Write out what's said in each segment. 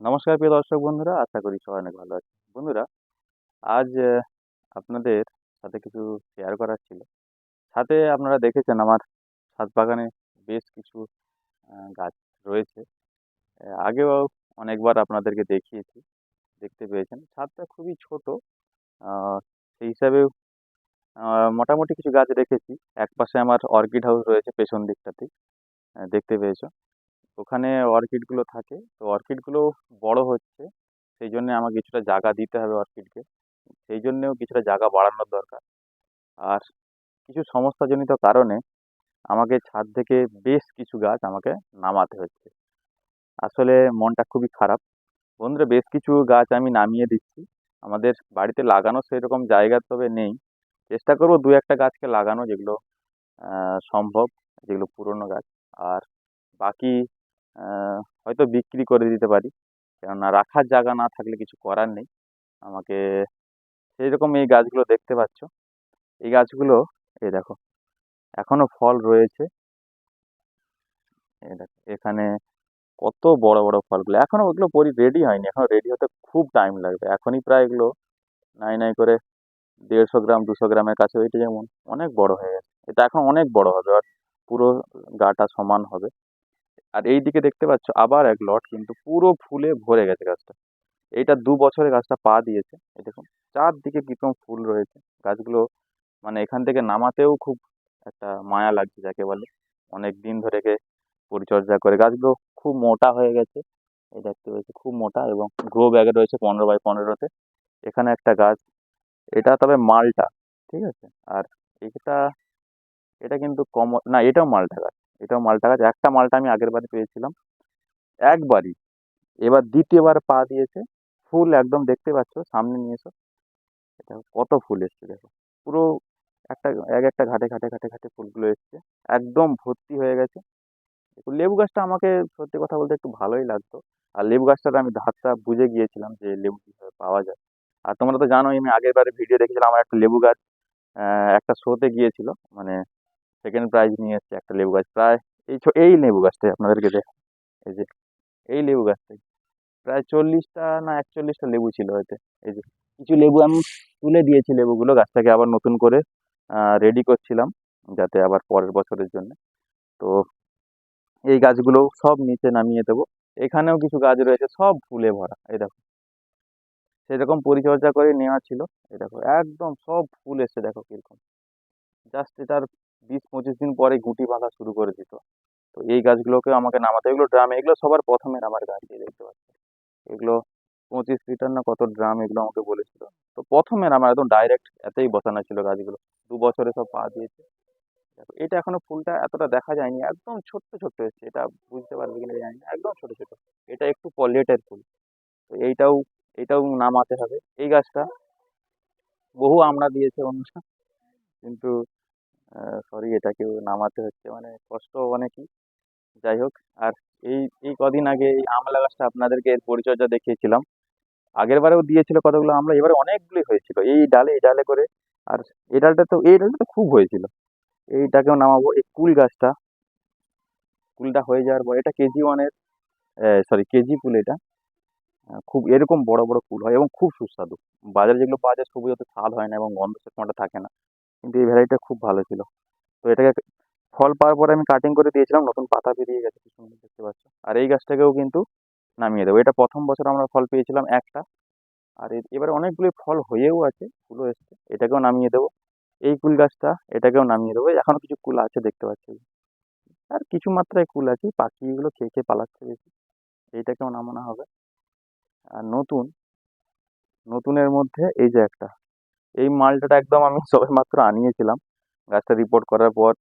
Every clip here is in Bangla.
নমস্কার প্রিয় দর্শক বন্ধুরা, আশা করি সবাই অনেক ভালো আছে বন্ধুরা, আজ আপনাদের সাথে কিছু শেয়ার করার ছিল। সাথে আপনারা দেখেছেন আমার ছাদ বাগানে বেশ কিছু গাছ রয়েছে। আগেও অনেকবার আপনাদেরকে দেখিয়েছি, দেখতে পেয়েছেন। ছাদটা খুবই ছোট সেই হিসাবে মোটামুটি কিছু গাছ রেখেছি এক পাশে আমার অর্কিড হাউস রয়েছে, পেছন দিকটাতেই দেখতে পেয়েছ। ওখানে অর্কিডগুলো থাকে। তো অর্কিডগুলো বড় হচ্ছে সেই জন্য আমাকে কিছুটা জায়গা দিতে হবে অর্কিডকে সেই জন্যেও কিছুটা জায়গা বাড়ানোর দরকার। আর কিছু সমস্যাজনিত কারণে আমাকে ছাদ থেকে বেশ কিছু গাছ আমাকে নামাতে হচ্ছে। আসলে মনটা খুবই খারাপ। বন্ধুরা, বেশ কিছু গাছ আমি নামিয়ে দিচ্ছি। আমাদের বাড়িতে লাগানো সেরকম জায়গা তবে নেই। চেষ্টা করব দু একটা গাছকে লাগানো যেগুলো সম্ভব, যেগুলো পুরনো গাছ। আর বাকি হয়তো বিক্রি করে দিতে পারি। কেননা রাখার জায়গা না থাকলে কিছু করার নেই। আমাকে সেই রকম এই গাছগুলো দেখতে পাচ্ছ। এই গাছগুলো, এই দেখো, এখনও ফল রয়েছে। এখানে কত বড় বড় ফলগুলো। এখনও ওগুলো পরি রেডি হয়নি। এখনও রেডি হতে খুব টাইম লাগবে। এখনই প্রায় এগুলো নাই নাই করে দেড়শো গ্রাম, দুশো গ্রামের কাছে ওইটা যেমন অনেক বড় হয়ে গেছে। এটা এখন অনেক বড় হবে। আর পুরো গাটা সমান হবে। আর এই দিকে দেখতে পাচ্ছ, আবার এক লট কিন্তু পুরো ফুলে ভরে গেছে গাছটা। এইটা দু বছরে গাছটা পা দিয়েছে, এই দেখুন, চারদিকে কীরকম ফুল রয়েছে। গাছগুলো মানে এখান থেকে নামাতেও খুব একটা মায়া লাগছে যাকে বলে। অনেক দিন ধরে কে পরিচর্যা করে। গাছগুলো খুব মোটা হয়ে গেছে, এই দেখতে পাচ্ছি খুব মোটা এবং গ্রো ব্যাগে রয়েছে পনেরো বাই পনেরোতে। এখানে একটা গাছ, এটা তবে মালটা, ঠিক আছে? আর এটা এটা কিন্তু কম, না, এটাও মালটা গাছ। এটাও মালটা গাছ একটা মালটা আমি আগের বারে পেয়েছিলাম। একবারই। এবার দ্বিতীয়বার পা দিয়েছে। ফুল একদম দেখতে পাচ্ছ, সামনে নিয়ে এসো। এটা কত ফুল এসছে দেখো। পুরো একটা, এক একটা ঘাটে ঘাটে ঘাটে ঘাটে ফুলগুলো এসছে। একদম ভর্তি হয়ে গেছে। লেবু গাছটা আমাকে সত্যি কথা বলতে একটু ভালোই লাগতো। আর লেবু গাছটার আমি ধারটা বুঝে গিয়েছিলাম যে লেবু কীভাবে পাওয়া যায়। আর তোমরা তো জানোই, আমি আগের বারে ভিডিও দেখেছিলাম, আমার একটা লেবু গাছ একটা শোতে গিয়েছিল। মানে সেকেন্ড প্রাইজ নিয়ে এসেছে একটা লেবু গাছ। প্রায় এই এই লেবু গাছটাই আপনাদেরকে দেখ, এই যে, এই লেবু গাছটাই প্রায় চল্লিশটা না একচল্লিশটা লেবু ছিল হয়তো, এই যে, কিছু লেবু আমি তুলে দিয়েছি লেবুগুলো, গাছটাকে আবার নতুন করে রেডি করছিলাম, যাতে আবার পরের বছরের জন্য। তো এই গাছগুলো সব নিচে নামিয়ে দেবো। এখানেও কিছু গাছ রয়েছে, সব ফুলে ভরা, এই দেখো। সেরকম পরিচর্যা করে নেওয়া ছিল, এই দেখো, একদম সব ফুল এসে দেখো কীরকম। জাস্ট এটার বিশ পঁচিশ দিন পরে গুটি বাঁধা শুরু করে দিত। তো এই গাছগুলোকে আমাকে নামাতে, এগুলো ড্রামে, এগুলো সবার প্রথমের আমার গাছ এই দেখতে পাচ্ছি এগুলো পঁচিশ লিটার না কত ড্রাম এগুলো আমাকে বলেছিল। তো প্রথমের আমার একদম ডাইরেক্ট এতেই বসানো ছিল গাছগুলো। দু বছরে সব পা দিয়েছে। এটা এখনও ফুলটা এতটা দেখা যায়নি, একদম ছোট্ট ছোট্ট এসছে। এটা বুঝতে পারবে কিনা জানি না, একদম ছোট ছোট। এটা একটু পলেটের ফুল। তো এইটাও, এটাও নামাতে হবে। এই গাছটা বহু আমরা দিয়েছে অন্যরা কিন্তু সরি এটাকেও নামাতে হচ্ছে। মানে কষ্ট অনেকই যাই হোক, আর এই এই কদিন আগে এই আমলা গাছটা আপনাদেরকে এর পরিচর্যা দেখিয়েছিলাম। আগের বারেও দিয়েছিল কতগুলো আমলা, এবারে অনেকগুলি হয়েছিল। এই ডালে এই ডালে করে, আর এই ডালটা তো, এই ডালটা তো খুব হয়েছিল। এইটাকেও নামাবো। এই কুল গাছটা, কুলটা হয়ে যাওয়ার পর, এটা কেজি ওয়ানের সরি কেজি ফুল এটা। খুব, এরকম বড় বড় ফুল হয় এবং খুব সুস্বাদু। বাজারে যেগুলো পাওয়া যায়, সবুজ অত স্বাদ হয় না এবং গন্ধ সেরকমটা থাকে না। কিন্তু এই ভ্যারাইটিটা খুব ভালো ছিল। তো এটাকে ফল পাওয়ার পরে আমি কাটিং করে দিয়েছিলাম, নতুন পাতা বেরিয়ে গেছে, কি সুন্দর দেখতে পাচ্ছ। আর এই গাছটাকেও কিন্তু নামিয়ে দেবো। এটা প্রথম বছর আমরা ফল পেয়েছিলাম একটা। আর এবারে অনেকগুলি ফল হয়েও আছে, ফুলও এসছে। এটাকেও নামিয়ে দেবো। এই কুল গাছটা, এটাকেও নামিয়ে দেবো। এখনও কিছু কুল আছে দেখতে পাচ্ছি। আর কিছু মাত্রায় কুল আছে পাখিগুলো খেয়ে খেয়ে পালাচ্ছে বেশি, এইটাকেও নামানো হবে। আর নতুন, নতুনের মধ্যে এই যে একটা এই মালটাটা একদম আমি সবে মাত্র আনিয়েছিলাম। গাছটা রিপোর্ট করার পর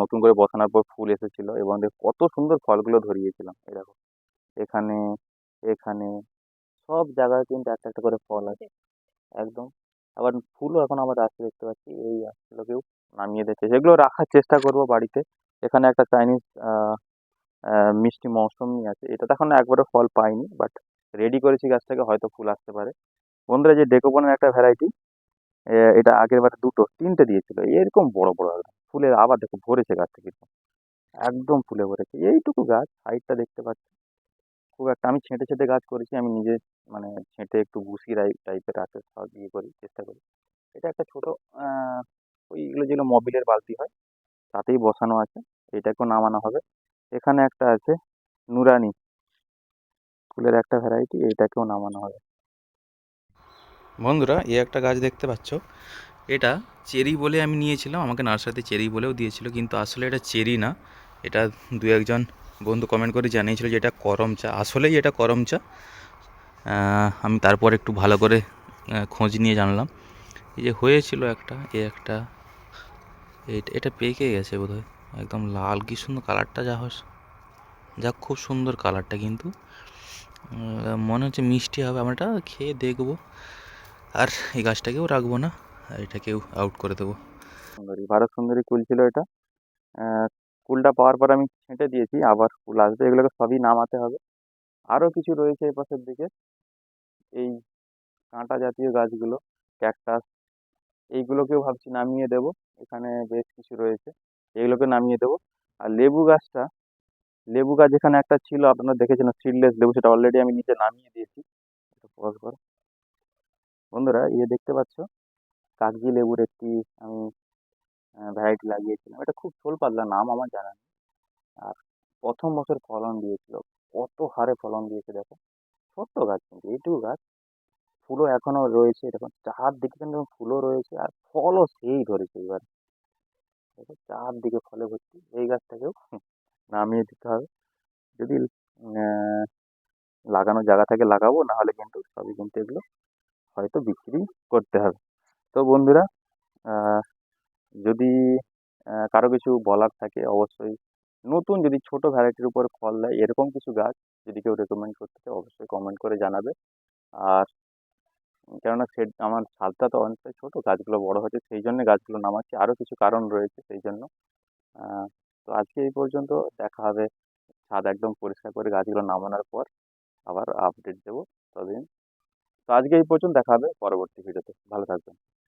নতুন করে বসানোর পর ফুল এসেছিল এবং কত সুন্দর ফলগুলো ধরিয়েছিলাম। দেখো, এখানে এখানে, সব জায়গায় কিন্তু একটা একটা করে ফল আছে। একদম। আবার ফুলও এখন আবার আসছে দেখতে পাচ্ছি, এই গাছগুলোকেও নামিয়ে দিচ্ছে। সেগুলো রাখার চেষ্টা করব বাড়িতে। এখানে একটা চাইনিজ মিষ্টি মৌসুমি আছে। এটাতে এখন একবারও ফল পাইনি বাট রেডি করেছি গাছটাকে, হয়তো ফুল আসতে পারে। বন্ধুরা যে ডেকোবনের একটা ভ্যারাইটি এটা আগের বারে দুটো, তিনটে দিয়েছিল। এরকম বড় বড় একদম ফুলের আবার দেখো ভরেছে গাছটা কিন্তু একদম ফুলে ভরেছে। এইটুকু গাছ, হাইটটা দেখতে পাচ্ছি খুব একটা আমি ছেঁটে ছেঁটে গাছ করেছি। আমি নিজে মানে ছেঁটে একটু বুসি টাইপের আছে, সব ইয়ে করি, চেষ্টা করি। এটা একটা ছোটো ওইগুলো যেগুলো মবিলের বালতি হয়, তাতেই বসানো আছে। এটাকেও নামানো হবে। এখানে একটা আছে নুরানি। ফুলের একটা ভ্যারাইটি এটাকেও নামানো হবে। বন্ধুরা, এই একটা গাছ দেখতে পাচ্ছ। এটা চেরি বলে আমি নিয়েছিলাম, আমাকে নার্সারিতে চেরি বলেও দিয়েছিল, কিন্তু আসলে এটা চেরি না। এটা দু একজন বন্ধু কমেন্ট করে জানিয়েছিল যে এটা করম চা। আসলেই এটা করম চা। আমি তারপর একটু ভালো করে খোঁজ নিয়ে জানলাম। এই যে হয়েছিল একটা, এ একটা, এটা পেকে গেছে বোধহয়। একদম লাল, কি সুন্দর কালারটা যা হস। যা খুব সুন্দর কালারটা কিন্তু। মনে হচ্ছে মিষ্টি হবে। আমরা এটা খেয়ে দেখব। আর এই গাছটাকেও রাখব না, আর এটাকেও আউট করে দেবো। সুন্দরী, ভারত সুন্দরী কুল ছিল এটা। কুলটা পাওয়ার পর আমি ছেঁটে দিয়েছি, আবার কুল আসবে, এগুলোকে সবই নামাতে হবে। আরও কিছু রয়েছে এই পাশের দিকে। এই কাঁটা জাতীয় গাছগুলো, ক্যাকটাস, এইগুলোকেও ভাবছি নামিয়ে দেব। এখানে বেশ কিছু রয়েছে, এগুলোকে নামিয়ে দেবো। আর লেবু গাছটা, লেবু গাছ এখানে একটা ছিল, আপনারা দেখেছিলেন সিডলেস লেবু, সেটা অলরেডি আমি নিচে নামিয়ে দিয়েছি। pause করো। বন্ধুরা ইয়ে দেখতে পাচ্ছ, কাগজি লেবুর একটি আমি ভ্যারাইটি লাগিয়েছিলাম। এটা খুব ছোল পাতলা, নাম আমার জানা নেই। আর প্রথম বছর ফলন দিয়েছিল, কত হারে ফলন দিয়েছে দেখো। ছোট্ট গাছ কিন্তু, এইটুকু গাছ। ফুলও এখনও রয়েছে দেখুন চারদিকে কিন্তু ফুলও রয়েছে, আর ফলও সেই ধরেছে এবার। দেখো, চারদিকে ফলে ভর্তি, এই গাছটাকেও নামিয়ে দিতে হবে। যদি লাগানো জায়গা থেকে লাগাবো, নাহলে কিন্তু সবই কিন্তু এগুলো হয়তো বিক্রি করতে হবে। তো বন্ধুরা যদি কারও কিছু বলার থাকে অবশ্যই নতুন যদি ছোট ভ্যারাইটির উপর ফল দেয় এরকম কিছু গাছ যদি কেউ রেকমেন্ড করতে চায় অবশ্যই কমেন্ট করে জানাবে। আর কেননা সে, আমার ছাদটা তো অনেকটাই ছোটো, গাছগুলো বড় হচ্ছে সেই জন্য গাছগুলো নামাচ্ছি। আরও কিছু কারণ রয়েছে সেই জন্য। তো আজকে এই পর্যন্ত দেখা হবে। ছাদ একদম পরিষ্কার করে গাছগুলো নামানোর পর আবার আপডেট দেবো। ততদিন তো আজকে এই পর্যন্ত দেখা হবে পরবর্তী ভিডিওতে ভালো থাকবেন।